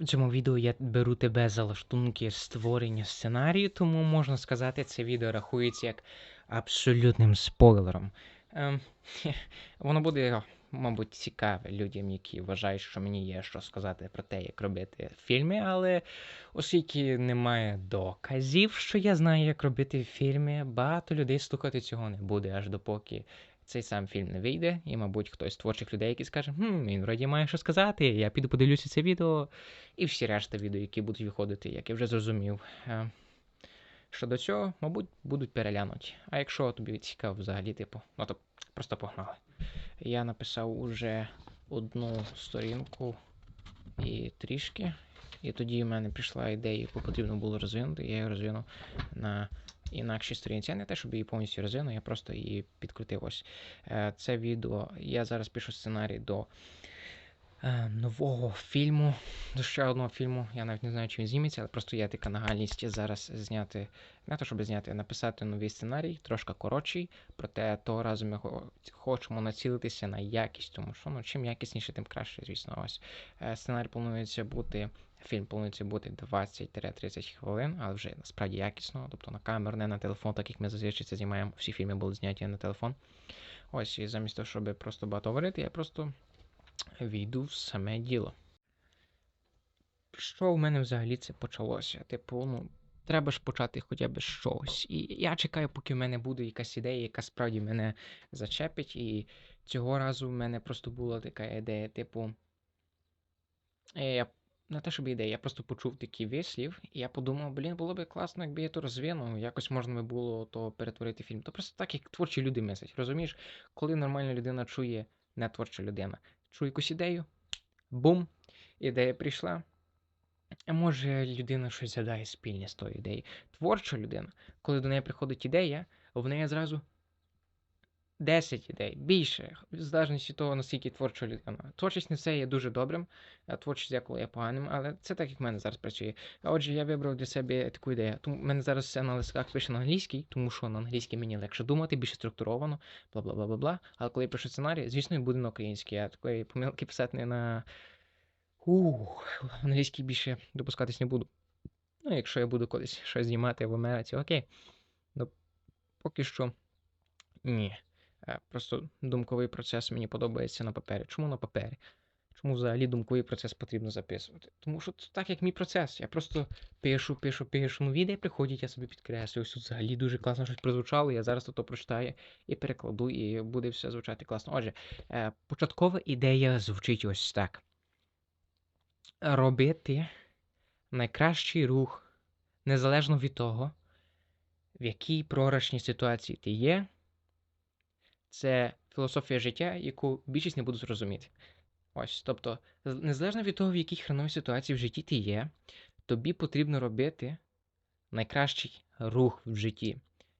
В цьому відео я беру тебе за лаштунки створення сценарію, тому можна сказати, це відео рахується як абсолютним спойлером. Ем, воно буде, мабуть, цікаве людям, які вважають, що мені є що сказати про те, як робити фільми, але оскільки немає доказів, що я знаю, як робити фільми, багато людей слухати цього не буде, аж допоки цей сам фільм не вийде, і, мабуть, хтось з творчих людей, який скаже, хм, він вроді має що сказати, я піду подивлюся це відео, і всі решта відео, які будуть виходити, як я вже зрозумів. Е, Щодо цього, мабуть, будуть переглянуті. А якщо тобі цікаво взагалі, типу, ну то просто погнали. Я написав уже одну сторінку і трішки. І тоді в мене прийшла ідея, яку потрібно було розвинути. Я її розвинув на інакшій сторінці. Я не те, щоб її повністю розвинув, я просто її підкрутив. Ось Е, це відео. Я зараз пишу сценарій до е, нового фільму, до ще одного фільму. Я навіть не знаю, чи він зніметься, але просто є така нагальність зараз зняти, не то, щоб зняти, написати новий сценарій, трошки коротший. Проте того разу ми хо- хочемо націлитися на якість, тому що ну, чим якісніше, тим краще, звісно. Ось Е, сценарій планується бути. Фільм планується бути 20-30 хвилин, але вже насправді якісно, тобто на камеру, не на телефон, так як ми зазвичай це знімаємо. Всі фільми були зняті на телефон. Ось, і замість того, щоб просто багато говорити, я просто війду в саме діло. Що в мене взагалі це почалося? Типу, ну, треба ж почати хоча б чогось. І я чекаю, поки в мене буде якась ідея, яка справді мене зачепить. І цього разу в мене просто була така ідея, типу. е, Я не те, щоб ідея, я просто почув такий вислів, і я подумав, блін, було б класно, якби я то розвинув, якось можна би було то перетворити фільм. То просто так, як творчі люди мислять. Розумієш, коли нормальна людина чує, не творча людина, чує якусь ідею, бум, ідея прийшла. А може людина щось згадає спільне з тою ідеєю. Творча людина, коли до неї приходить ідея, в неї зразу 10 ідей, більше, в залежності того, наскільки творча людина. Творчість не все є дуже добрим, а творчість деколи є поганим, але це так, як в мене зараз працює. А отже, я вибрав для себе таку ідею. Тому в мене зараз все на листках пише на англійській, тому що на англійській мені легше думати, більше структуровано, бла бла бла бла бла. Але коли я пишу сценарій, звісно, він буде на українській, а такої помилки писати не на Ух, англійський більше допускатись не буду. Ну, якщо я буду колись щось знімати в Америці, окей. Ну, поки що ні. Е, Просто думковий процес мені подобається на папері. Чому на папері? Чому взагалі думковий процес потрібно записувати? Тому що це так, як мій процес. Я просто пишу, пишу, пишу. Ну, відео приходять, я собі підкреслюю. Ось тут взагалі дуже класно щось прозвучало. Я зараз то прочитаю і перекладу, і буде все звучати класно. Отже, е, початкова ідея звучить ось так робити найкращий рух, незалежно від того, в якій програшній ситуації ти є. Це філософія життя, яку більшість не будуть розуміти. Ось, тобто, незалежно від того, в якій хреновій ситуації в житті ти є, тобі потрібно робити найкращий рух в житті.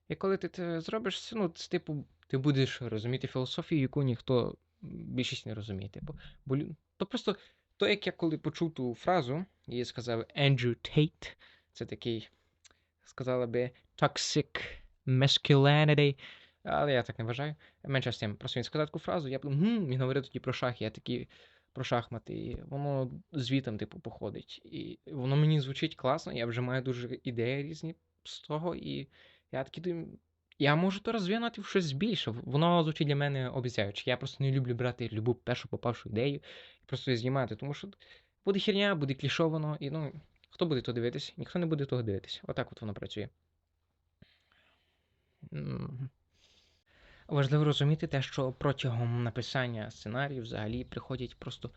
І коли ти це зробиш, ну, це типу, ти будеш розуміти філософію, яку ніхто більшість не розуміє. Типу, бо, то просто то, як я коли почув ту фразу, її сказав Ендрю Тейт, це такий, сказала би, toxic masculinity, але я так не вважаю. Менше з тим, просто він сказав таку фразу, я подумав, хм, він говорив тоді про шахи, я такий про шахмати, і воно звітом, типу, походить. І воно мені звучить класно, я вже маю дуже ідеї різні з того, і я такий думаю, я можу то розвинути в щось більше. Воно звучить для мене обіцяюче. Я просто не люблю брати любу першу попавшу ідею і просто її знімати, тому що буде херня, буде клішовано, і ну, хто буде то дивитись? Ніхто не буде того дивитись. Отак от воно працює. Важливо розуміти те, що протягом написання сценарію взагалі приходять просто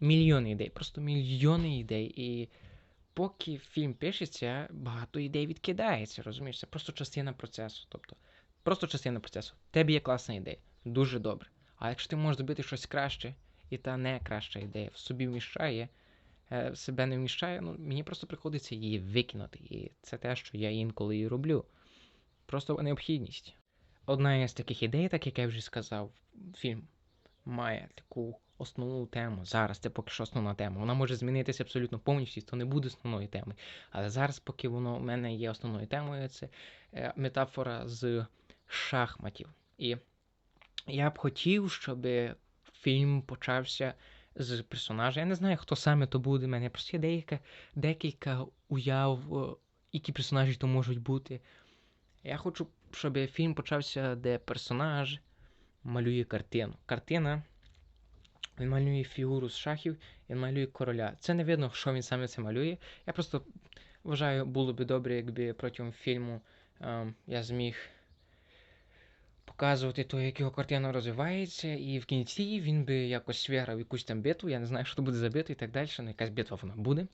мільйони ідей, просто мільйони ідей. І поки фільм пишеться, багато ідей відкидається, розумієш? Це просто частина процесу. Тобто, просто частина процесу. В тебе є класна ідея, дуже добре. А якщо ти можеш зробити щось краще, і та не краща ідея в собі вміщає, е, в себе не вміщає, ну мені просто приходиться її викинути. І це те, що я інколи і роблю. Просто необхідність. Одна із таких ідей, так як я вже сказав, фільм має таку основну тему. Зараз це поки що основна тема. Вона може змінитися абсолютно повністю, то не буде основною темою. Але зараз, поки воно в мене є основною темою, це е, метафора з шахматів. І я б хотів, щоб фільм почався з персонажа. Я не знаю, хто саме то буде. У мене просто є деяка, декілька уяв, які персонажі то можуть бути. Я хочу, щоб фільм почався, де персонаж малює картину. Картина. Він малює фігуру з шахів, він малює короля. Це не видно, що він саме це малює. Я просто вважаю, було б добре, якби протягом фільму ем, я зміг показувати то, як його картина розвивається, і в кінці він би якось виграв якусь там битву. Я не знаю, що буде за битва і так далі, але якась битва вона буде.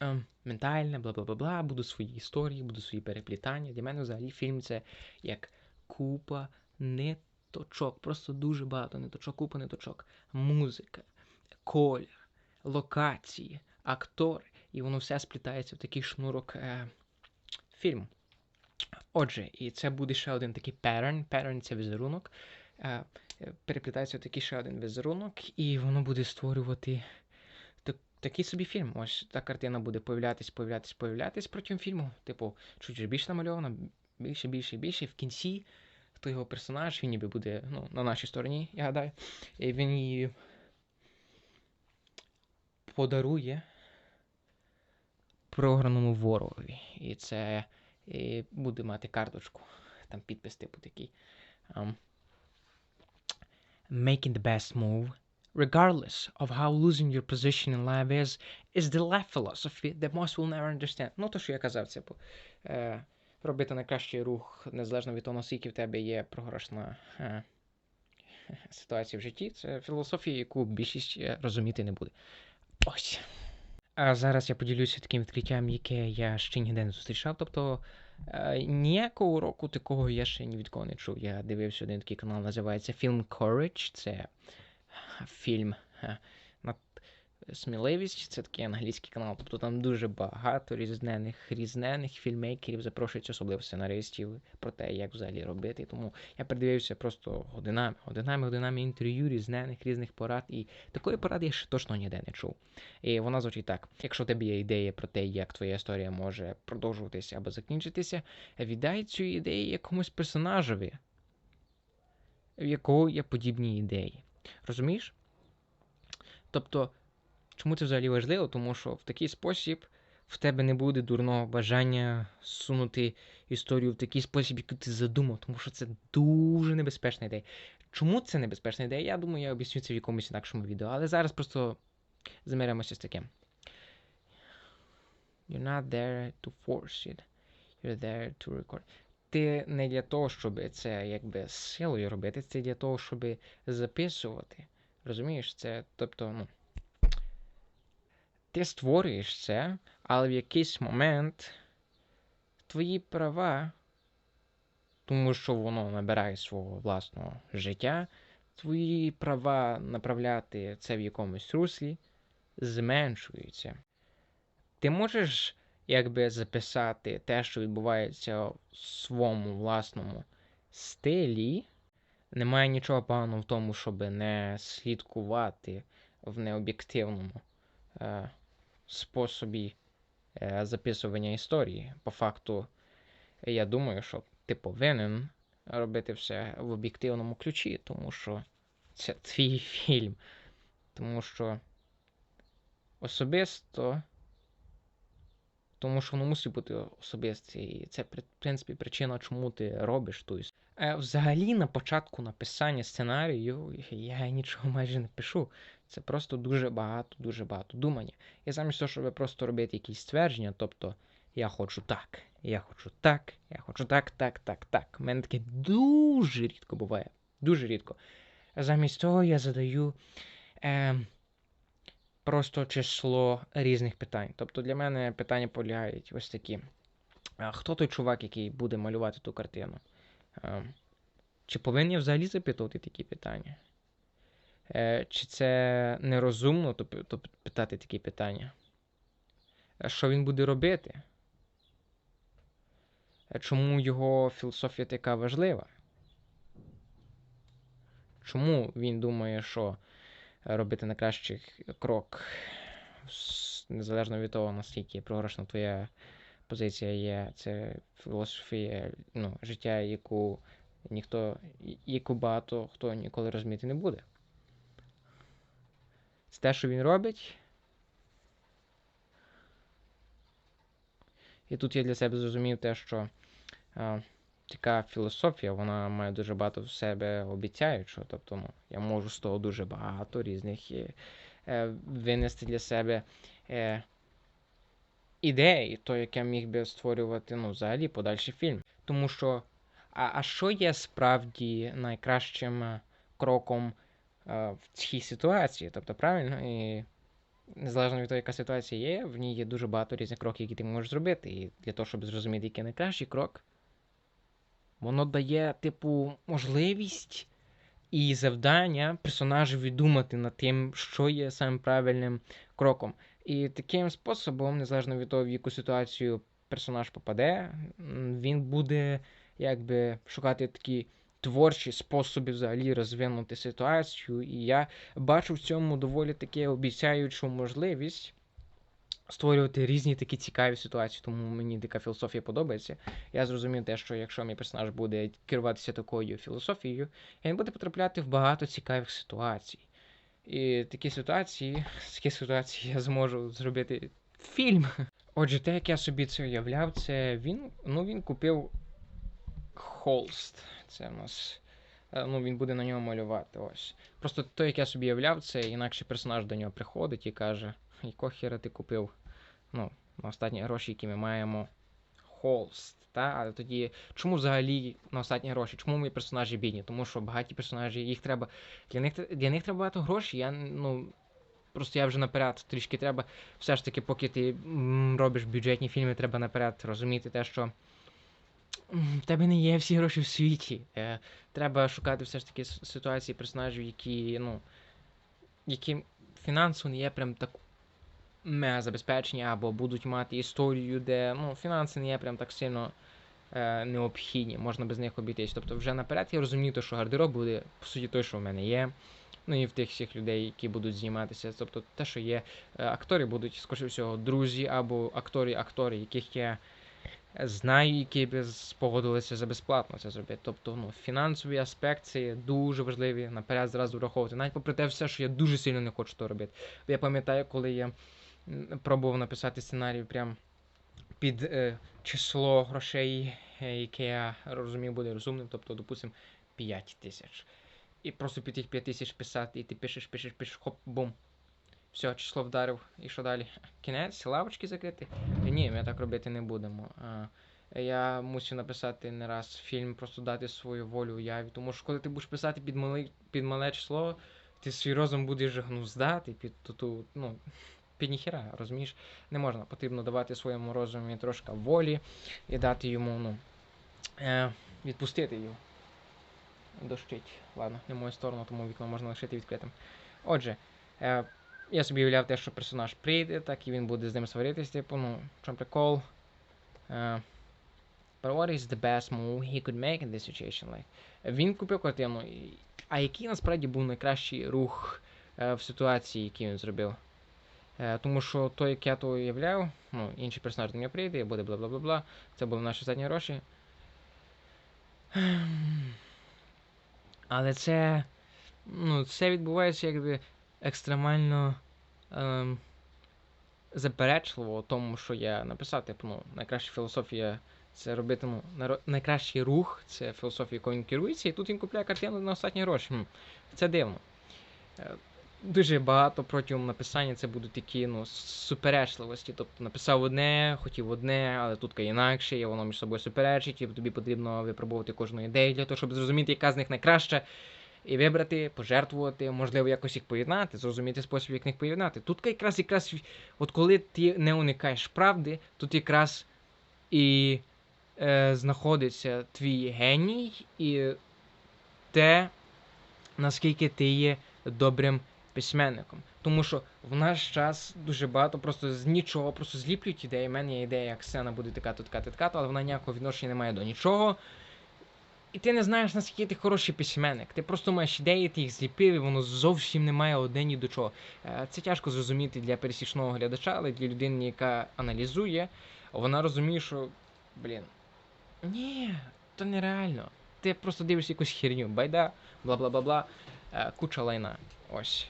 Ем, ментальна, бла бла бла бла, будуть свої історії, будуть свої переплітання. Для мене взагалі фільм це як купа ниточок, просто дуже багато ниточок, купа ниточок. Музика, колір, локації, актори. І воно все сплітається в такий шнурок е, фільму. Отже, і це буде ще один такий pattern. Pattern – це візерунок. Е, е, переплітається в такий ще один візерунок, і воно буде створювати такий собі фільм. Ось та картина буде появлятись, появлятись, появлятись протягом фільму. Типу, чуть більше намальована, більше, більше, більше. В кінці хто його персонаж, він ніби буде ну, на нашій стороні, я гадаю. І він її подарує програному ворогові. І це і буде мати карточку. Там підпис типу такий. Um, Making the best move, regardless of how losing your position in life is, is the life philosophy that most will never understand. Ну, то, що я казав, типу. Е, робити найкращий рух, незалежно від того, наскільки в тебе є програшна е, ситуація в житті. Це філософія, яку більшість е, розуміти не буде. Ось. А зараз я поділюся таким відкриттям, яке я ще ніде не зустрічав. Тобто е, ніякого уроку такого я ще ні від кого не чув. Я дивився один такий канал, називається Film Courage. Це фільм е, Сміливість це такий англійський канал. Тобто там дуже багато різнених різнених фільмейкерів запрошують, особливо сценаристів про те, як взагалі робити. Тому я передивився просто годинами, годинами, годинами інтерв'ю, різнених різних порад. І такої поради я ще точно ніде не чув. І вона звучить так: якщо у тебе є ідея про те, як твоя історія може продовжуватися або закінчитися, віддай цю ідею якомусь персонажеві, в якого є подібні ідеї. Розумієш? Тобто. Чому це взагалі важливо? Тому що в такий спосіб в тебе не буде дурного бажання сунути історію в такий спосіб, який ти задумав, тому що це дуже небезпечна ідея. Чому це небезпечна ідея? Я думаю, я об'ясню це в якомусь інакшому відео, але зараз просто замиримося з таким. You're not there to force it. You're there to record. Ти не для того, щоб це якби силою робити, це для того, щоб записувати. Розумієш, це, тобто, ну ти створюєш це, але в якийсь момент твої права, тому що воно набирає свого власного життя, твої права направляти це в якомусь руслі зменшуються. Ти можеш якби записати те, що відбувається в своєму власному стилі. Немає нічого поганого в тому, щоб не слідкувати в необ'єктивному е, способі е, записування історії. По факту, я думаю, що ти повинен робити все в об'єктивному ключі, тому що це твій фільм. Тому що особисто. Тому що воно мусить бути особисте. І це, в принципі, причина, чому ти робиш ту історію. Е, взагалі, на початку написання сценарію я нічого майже не пишу. Це просто дуже багато, дуже багато думання. І замість того, щоб просто робити якісь ствердження, тобто я хочу так, я хочу так, я хочу так, так, так, так. У мене таке дуже рідко буває. Дуже рідко. Замість того я задаю е, просто число різних питань. Тобто для мене питання полягають ось такі. Хто той чувак, який буде малювати ту картину? Е, чи повинен я взагалі запитувати такі питання? Е, чи це нерозумно питати такі питання? Е, що він буде робити? Чому його філософія така важлива? Чому він думає, що робити найкращий крок, незалежно від того, наскільки програшна твоя позиція є, це філософія ну, життя, яку ніхто, яку багато хто ніколи розуміти не буде. Це те, що він робить. І тут я для себе зрозумів те, що така філософія, вона має дуже багато в себе обіцяючого. Тобто, ну, я можу з того дуже багато різних е, е, винести для себе е, ідей, то, як я міг би створювати ну, взагалі подальший фільм. Тому що, а, а що є справді найкращим е, кроком е, в цій ситуації? Тобто, правильно? І незалежно від того, яка ситуація є, в ній є дуже багато різних кроків, які ти можеш зробити. І для того, щоб зрозуміти, який найкращий крок, воно дає, типу, можливість і завдання персонажеві думати над тим, що є самим правильним кроком. І таким способом, незалежно від того, в яку ситуацію персонаж попаде, він буде якби шукати такі творчі способи взагалі розвинути ситуацію. І я бачу в цьому доволі таке обіцяючу можливість створювати різні такі цікаві ситуації, тому мені така філософія подобається. Я зрозумів те, що якщо мій персонаж буде керуватися такою філософією, він буде потрапляти в багато цікавих ситуацій. І такі ситуації, з таких ситуацій я зможу зробити фільм. Отже, те, як я собі це уявляв, це він. Ну, він купив холст. Це в нас. е, Ну, він буде на нього малювати. Ось. Просто те, як я собі уявляв, це інакше персонаж до нього приходить і каже: якого хера ти купив? Ну, на останні гроші, які ми маємо. Холст. Та? Але тоді, чому взагалі на останні гроші? Чому мої персонажі бідні? Тому що багаті персонажі, їх треба. Для них, для них треба багато грошей. Я, ну, просто я вже наперед трішки треба. Все ж таки, поки ти робиш бюджетні фільми, треба наперед розуміти те, що в тебе не є всі гроші в світі. Е, треба шукати все ж таки ситуації персонажів, які, ну, які фінансово не є прям так забезпечені, або будуть мати історію, де ну, фінанси не є прям так сильно е, необхідні, можна без них обійтись. Тобто вже наперед я розумію, що гардероб буде, по суті, той, що в мене є. Ну і в тих всіх людей, які будуть зніматися. Тобто те, що є, е, актори будуть, скоріше всього, друзі або актори-актори, яких я знаю, які б спогодилися за безплатно це зробити. Тобто, ну, фінансовий аспект дуже важливий наперед зразу враховувати. Навіть попри те все, що я дуже сильно не хочу то робити. Я пам'ятаю, коли я пробував написати сценарій прям під е, число грошей, е, яке я розумів буде розумним, тобто, допустимо, 5 тисяч. І просто під тих 5 тисяч писати, і ти пишеш, пишеш, пишеш, хоп, бум. Все, число вдарив, і що далі? Кінець, лавочки закрити? Ні, ми так робити не будемо. Я мусив написати не раз фільм, просто дати свою волю уяві. Тому що коли ти будеш писати під мале, під мале число, ти свій розум будеш гнуздати під ту, ту ну, під ніхіра, розумієш? Не можна. Потрібно давати своєму розумі трошки волі і дати йому, ну, е, відпустити його. Дощить. Ладно, не мою сторону, тому вікно можна лишити відкритим. Отже, е, я собі уявляв те, що персонаж прийде, так і він буде з ним сваритись, типу, ну, в чому прикол. Е, But what is the best move he could make in this situation? Like, він купив картину, а який насправді був найкращий рух е, в ситуації, який він зробив? Е, тому що то, як я то уявляв, ну, інший персонаж до мене прийде, буде бла-бла-бла-бла. Це були наші останні гроші. Але це. Ну, це відбувається якби екстремально ем, заперечливо тому, що я написав. Типу, ну, найкраща філософія це робити ну, найкращий рух, це філософія, якою він керується, і тут він купляє картину на останні гроші. Це дивно. Дуже багато протягом написання це будуть такі ну, суперечливості. Тобто написав одне, хотів одне, але тут інакше, і воно між собою суперечить, і тобі потрібно випробувати кожну ідею для того, щоб зрозуміти, яка з них найкраща, і вибрати, пожертвувати, можливо, якось їх поєднати, зрозуміти спосіб, як їх поєднати. Тут якраз якраз, от коли ти не уникаєш правди, тут якраз і е, знаходиться твій геній і те, наскільки ти є добрим письменником. Тому що в наш час дуже багато просто з нічого, просто зліплюють ідеї. У мене є ідея, як сцена буде така, то така, то така, але вона ніякого відношення не має до нічого. І ти не знаєш, наскільки ти хороший письменник. Ти просто маєш ідеї, ти їх зліпив, і воно зовсім не має одне ні до чого. Е, Це тяжко зрозуміти для пересічного глядача, але для людини, яка аналізує, вона розуміє, що, блін, ні, то нереально. Ти просто дивишся якусь херню, байда, бла бла бла бла, куча лайна. Ось.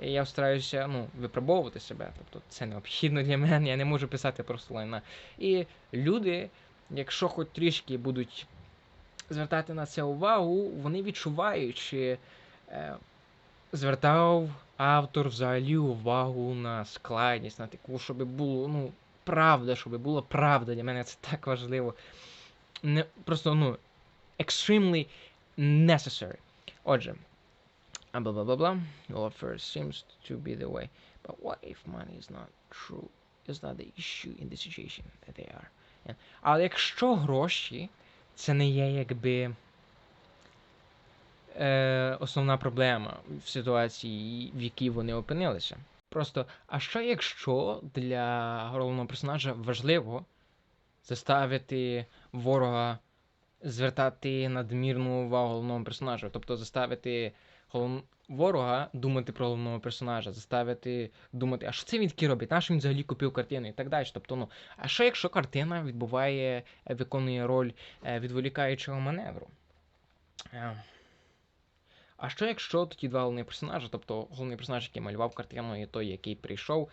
І я стараюся ну, випробовувати себе. Тобто це необхідно для мене, я не можу писати просто лайна. І люди, якщо хоч трішки будуть звертати на це увагу, вони відчувають, чи е, звертав автор взагалі увагу на складність, на таку, щоб було, ну, правда, щоб було правда. Для мене це так важливо. Не, Просто, ну, extremely necessary. Отже. Blah blah blah blah. Well, first seems to be the way. But what if money is not true? Is not the issue in the situation that they are? And, але якщо гроші це не є якби е, основна проблема в ситуації, в якій вони опинилися. Просто, а що якщо для головного персонажа важливо заставити ворога звертати надмірну увагу головному персонажу, тобто заставити голов... ворога думати про головного персонажа, заставити думати, а що це він таки робить, наш він взагалі купив картину і так далі. Тобто, ну, а що якщо картина відбуває, е, виконує роль е, відволікаючого маневру? Е, а що якщо тоді два головні персонажі, тобто головний персонаж, який малював картину, і той, який прийшов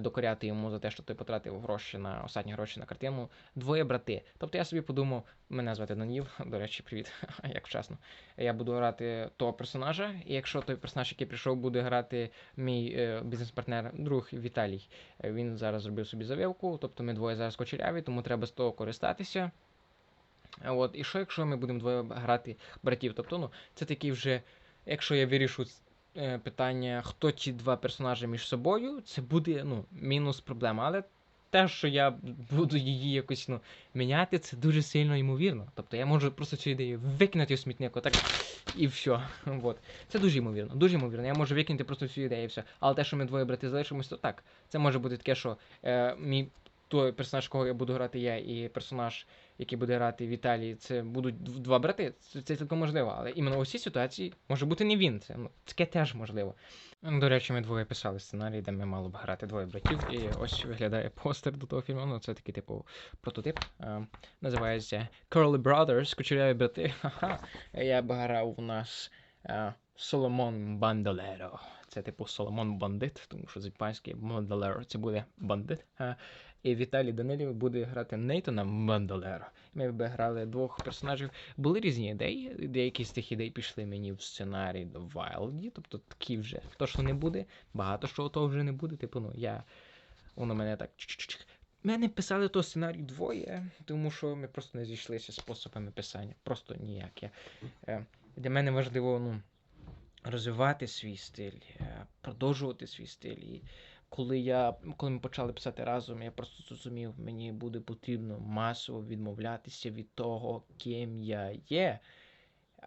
докоряти йому за те, що той потратив гроші на останні гроші на картину, двоє брати. Тобто я собі подумав, мене звати Данів, до речі, привіт, як вчасно. Я буду грати того персонажа, і якщо той персонаж, який прийшов, буде грати мій е, бізнес-партнер, друг Віталій, е, він зараз зробив собі завивку, тобто ми двоє зараз кочеряві, тому треба з того користатися. От, І що, якщо ми будемо двоє грати братів? Тобто, ну, це такий вже, якщо я вирішу е, питання, хто ті два персонажі між собою, це буде ну, мінус проблема. Але те, що я буду її якось ну, міняти, це дуже сильно ймовірно. Тобто я можу просто цю ідею викинути у смітник, отак і все. От. Це дуже ймовірно. Дуже ймовірно. Я можу викинути просто цю ідею і все. Але те, що ми двоє брати залишимось, то так. Це може бути таке, що е, мій той персонаж, кого я буду грати я, і персонаж, який буде грати Віталій, це будуть два брати. Це, це цілком можливо. Але іменно у цій ситуації може бути не він. Це ну, таке теж можливо. До речі, ми двоє писали сценарій, де ми мали б грати двоє братів. І ось виглядає постер до того фільму. Ну, це такий типу прототип. А, називається Curly Brothers, кучеряві брати. Ха-ха. Я б грав у нас Соломон Бандолеро. Це типу Соломон Бандит, тому що з іспанської Бандолеро це буде бандит. І Віталій Данилів буде грати Нейтона Мандолера. Ми б грали двох персонажів. Були різні ідеї. Деякі з тих ідей пішли мені в сценарій до Вайлді, тобто такі вже то, що не буде. Багато що того вже не буде. Типу, ну я. Воно мене так. Мене писали то сценарій двоє, тому що ми просто не зійшлися способами писання. Просто ніяк. Я, е, Для мене важливо ну, розвивати свій стиль, е, продовжувати свій стиль. І коли я, коли ми почали писати разом, я просто зрозумів, мені буде потрібно масово відмовлятися від того, ким я є.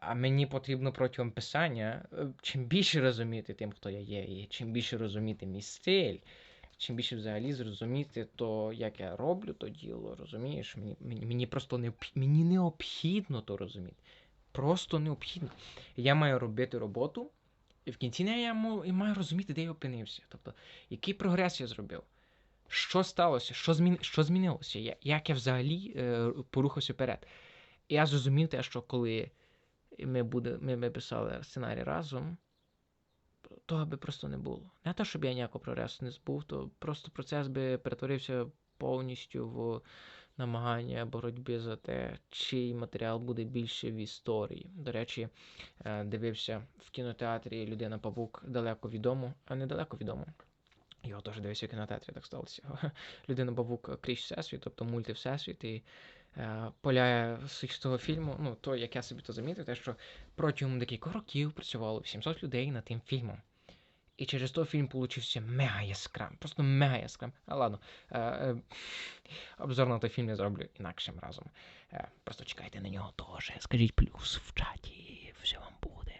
А мені потрібно протягом писання е, чим більше розуміти тим, хто я є, і чим більше розуміти мій стиль, чим більше взагалі зрозуміти то, як я роблю то діло, розумієш? Мені мені, мені просто необхідно, мені необхідно то розуміти. Просто необхідно. Я маю робити роботу. І в кінці неї я маю розуміти, де я опинився. Тобто, який прогрес я зробив, що сталося, що змін... що змінилося, як я взагалі е, порухався вперед. Я зрозумів те, що коли ми буде, ми, ми писали сценарій разом, того би просто не було. Не те, щоб я ніякого прогресу не збув, то просто процес би перетворився повністю в намагання боротьби за те, чий матеріал буде більше в історії. До речі, е, дивився в кінотеатрі Людина Павук далеко відомо, а недалеко відомо. Його теж дивився в кінотеатрі, так сталося. Людина Павук крізь всесвіт, тобто мульти Всесвіт. І е, поляє з того фільму, ну, то, як я собі то замітив, те, що протягом декількох років працювало 700 людей над тим фільмом. І через то фільм получився мега яскравим. Просто мега яскравим. А ладно. Е, е, обзор на той фільм я зроблю інакшим разом. Е, просто чекайте на нього теж. Скажіть плюс в чаті, все вам буде.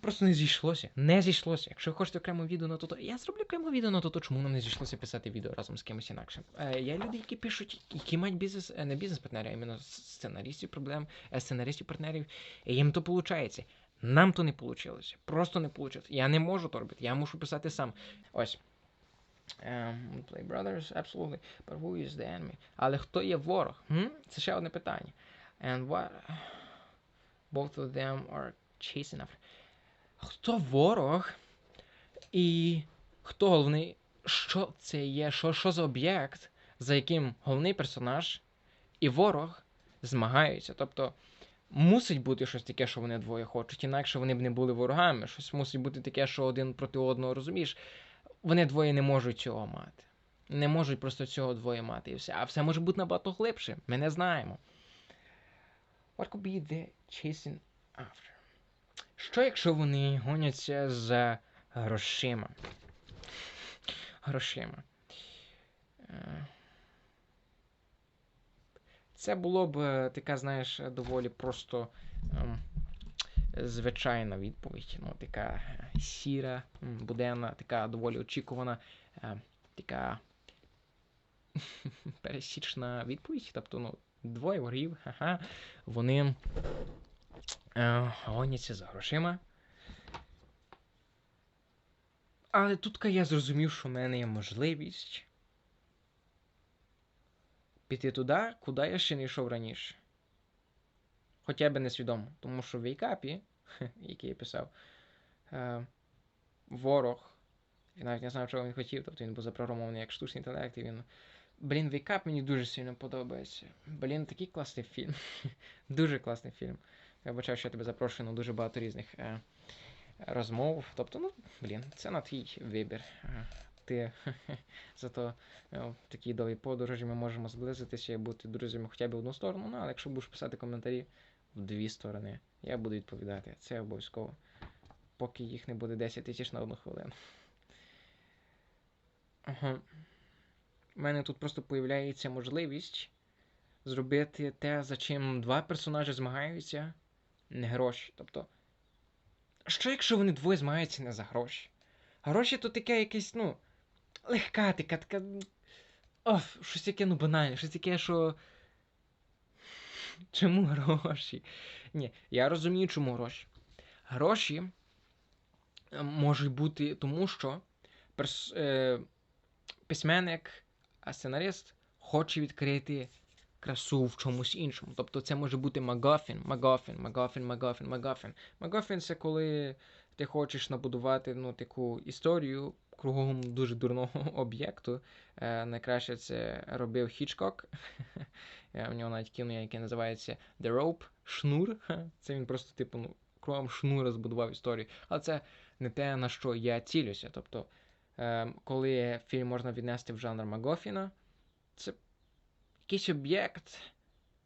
Просто не зійшлося. Не зійшлося. Якщо ви хочете окремо відео на то, я зроблю окремо відео на то, чому нам не зійшлося писати відео разом з кимось інакшим. Е, Є люди, які пишуть, які мають бізнес, не бізнес-партнери, а іменно сценаристів проблем, сценаристів партнерів. І їм то виходить. Нам то не вийшло. Просто не вийшло. Я не можу то робити, я мушу писати сам. Ось. Um, play Brothers, absolutely. But who is the enemy? Але хто є ворог? Це ще одне питання. And what? Both of them are chasing after. Хто ворог? І хто головний? Що це є? Що, що за об'єкт, за яким головний персонаж і ворог змагаються? Тобто мусить бути щось таке, що вони двоє хочуть, інакше вони б не були ворогами. Щось мусить бути таке, що один проти одного, розумієш? Вони двоє не можуть цього мати. Не можуть просто цього двоє мати і все. А все може бути набагато глибше. Ми не знаємо. What could be the chasing after? Що якщо вони гоняться за грошима? Грошима. Е, Це було б е, така, знаєш, доволі просто ем, звичайна відповідь. Ну, така е, сіра, буденна, така доволі очікувана, е, така пересічна відповідь. Тобто, ну, двоє ворогів, ага, вони е, гоняться за грошима. Але тут я зрозумів, що в мене є можливість піти туди, куди я ще не йшов раніше. Хоча б несвідомо. Тому що в вейкапі, який я писав, е, ворог, я навіть не знаю, чого він хотів, тобто він був запрограмований як штучний інтелект, і він. Блін, вейкап мені дуже сильно подобається. Блін, такий класний фільм. дуже класний фільм. Я бачив, що я тебе запрошую на дуже багато різних е, розмов. Тобто, ну, блін, це на твій вибір. Е, Ти зато е, в такій довгій подорожі ми можемо зблизитися і бути друзями хоча б в одну сторону. Ну, але якщо будеш писати коментарі в дві сторони, я буду відповідати. Це обов'язково. Поки їх не буде 10 тисяч на одну хвилину. Ага. У мене тут просто появляється можливість зробити те, за чим два персонажі змагаються, не гроші. Тобто, що якщо вони двоє змагаються не за гроші? Гроші то таке якесь, ну, легка така, така. Оф, щось таке, ну, банальне, щось таке, що. Чому гроші? Ні, я розумію, чому гроші. Гроші е, можуть бути тому, що перс... е... письменник, а сценарист хоче відкрити красу в чомусь іншому. Тобто це може бути Магафін, Магафін, Магафін, Магафін, Магафін. Магафін це коли ти хочеш набудувати ну, таку історію кругом дуже дурного об'єкту. Е, найкраще це робив Хічкок. У нього навіть кіно, яке називається The Rope, Шнур. Це він просто, типу, ну, кругом шнура збудував історію. Але це не те, на що я цілюся. Тобто, е, коли фільм можна віднести в жанр Магофіна, це якийсь об'єкт,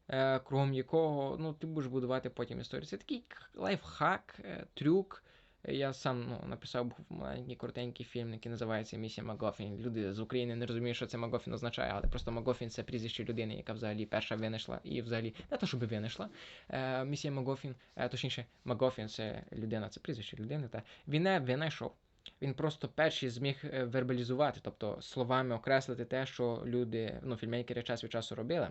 е, кругом якого ну, ти будеш будувати потім історію. Це такий лайфхак, е, трюк. Я сам ну, написав був маленький коротенький фільм, який називається Місія Магофін. Люди з України не розуміють, що це Магофін означає, але просто Магофін це прізвище людини, яка взагалі перша винайшла і взагалі не то, щоб винайшла. Е, Місія Магофін, е, точніше, Магофін це людина, це прізвище людини. Та він не винайшов. Він просто перший зміг е, вербалізувати, тобто словами окреслити те, що люди, ну, фільмейкери час від часу робили.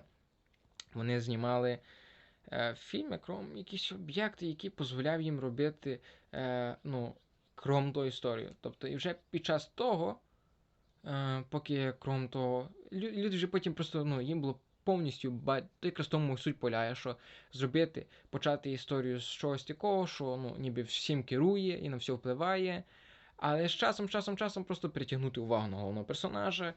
Вони знімали фільми, крім якісь об'єкти, які дозволяв їм робити е, ну, кром ту історію. Тобто, і вже під час того, е, поки кром того, люди вже потім просто ну, їм було повністю ба... якраз тому суть полягає, що зробити, почати історію з чогось такого, що ну, ніби всім керує і на все впливає. Але з часом, часом, часом просто притягнути увагу на головного персонажа,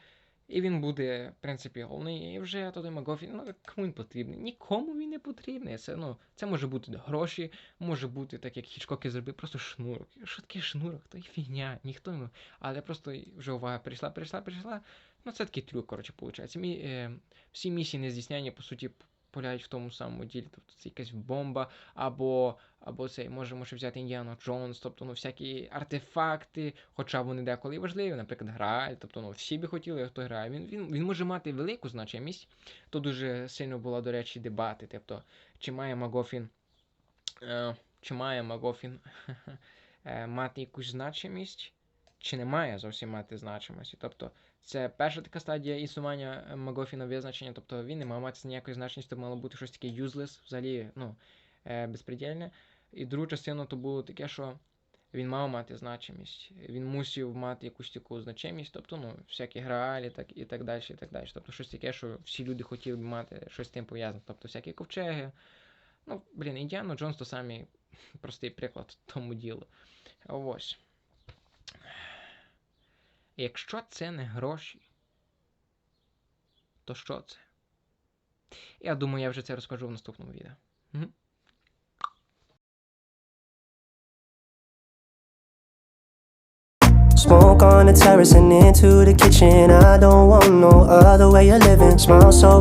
і він буде, в принципі, головний. І вже тоді Магофі, ну кому він потрібний? Нікому він не потрібний. Це ну, це може бути гроші, може бути, так як Хічкоки зробив, просто шнурок. Що таке шнурок? То й фігня, ніхто не. Але просто вже увага прийшла, прийшла, прийшла. Ну, це такий трюк, коротше, виходить. Мі, е, всі місії нездійсняння, по суті, полягають в тому самому ділі. Тобто це якась бомба, або або це може, може взяти Індіану Джонс, тобто ну, всякі артефакти, хоча вони деколи важливі, наприклад, грааль, тобто ну, всі би хотіли, хто грає. Він він, він може мати велику значимість. То дуже сильно була, до речі, дебати. Тобто, чи має Магофін, е, чи має Магофін е, мати якусь значимість, чи не має зовсім мати значимості. Тобто, це перша така стадія існування Магофіна визначення, тобто він не мав мати ніякої значності, то мало бути щось таке useless, взагалі, ну, е. І друга частина то було таке, що він мав мати значимість, він мусив мати якусь таку значимість, тобто, ну, всякі граалі так, і так далі, і так далі. Тобто щось таке, що всі люди хотіли б мати щось з тим пов'язане. Тобто всякі ковчеги. Ну, блін, Індіана Джонс то самий простий приклад тому ділу. Ось. Якщо це не гроші, то що це? Я думаю, я вже це розкажу в наступному відео. Мгм. Smoke on the terrace and into the kitchen. I don't want no other way of living. Smile so